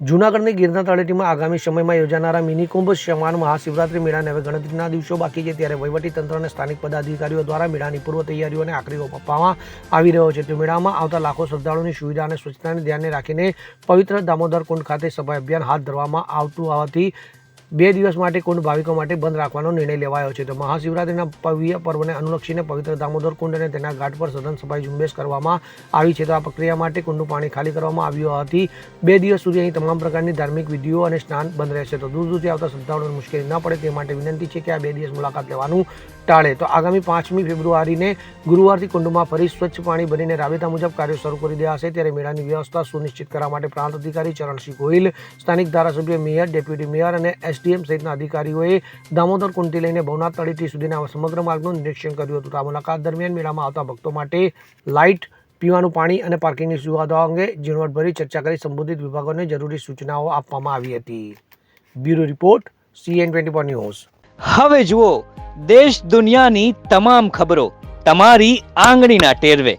જૂનાગઢની ગિરનાર તળેટીમાં આગામી સમયમાં યોજાનારા મિની કુંભ સમાન મહાશિવરાત્રી મેળાને હવે ગણતરીના દિવસો બાકી છે ત્યારે વહીવટી તંત્ર અને સ્થાનિક પદાધિકારીઓ દ્વારા મેળાની પૂર્વ તૈયારીઓને આખરી ઓપ આપવામાં આવી રહ્યો છે. તો મેળામાં આવતા લાખો શ્રદ્ધાળુઓની સુવિધા અને સ્વચ્છતાને ધ્યાને રાખીને પવિત્ર દામોદર કુંડ ખાતે સફાઈ અભિયાન હાથ ધરવામાં આવતું હોવાથી બે દિવસ માટે કુંડ ભાવિકો માટે બંધ રાખવાનો નિર્ણય લેવાયો છે. તો મહાશિવરાત્રિના પવ્ય પર્વને અનુલક્ષીને પવિત્ર દામોદર કુંડ અને તેના ઘાટ પર સઘન સફાઈ ઝુંબેશ કરવામાં આવી છે. તો આ પ્રક્રિયા માટે કુંડનું પાણી ખાલી કરવામાં આવ્યું હતી. બે દિવસ સુધી અહીં તમામ પ્રકારની ધાર્મિક વિધિઓ અને સ્નાન બંધ રહેશે. તો દૂર દૂરથી આવતા શ્રદ્ધાળુઓને મુશ્કેલી ન પડે તે માટે વિનંતી છે કે આ બે દિવસ મુલાકાત લેવાનું ટાળે. તો આગામી પાંચમી ફેબ્રુઆરીને ગુરુવારથી કુંડમાં ફરી સ્વચ્છ પાણી બનીને રાબેતા મુજબ કાર્યો શરૂ કરી દેવાશે. ત્યારે મેળાની વ્યવસ્થા સુનિશ્ચિત કરવા માટે પ્રાંત અધિકારી ચરણસિંહ ગોહિલ, સ્થાનિક ધારાસભ્ય મેયર, ડેપ્યુટી મેયર અને એસડીએમ સહિતના અધિકારીઓએ દામોદર કુંડથી લઈને ભવનાથ તળેટી સુધીના સમગ્ર માર્ગનું નિરીક્ષણ કર્યું હતું. આ મુલાકાત દરમિયાન મેળામાં આવતા ભક્તો માટે લાઇટ, પીવાનું પાણી અને પાર્કિંગની સુવિધાઓ અંગે ઝીણવટભરી ચર્ચા કરી સંબંધિત વિભાગોને જરૂરી સૂચનાઓ આપવામાં આવી હતી. Bureau report, CN twenty four news. હવે જુઓ, દેશ દુનિયાની તમામ ખબરો તમારી આંગળીના ટેરવે.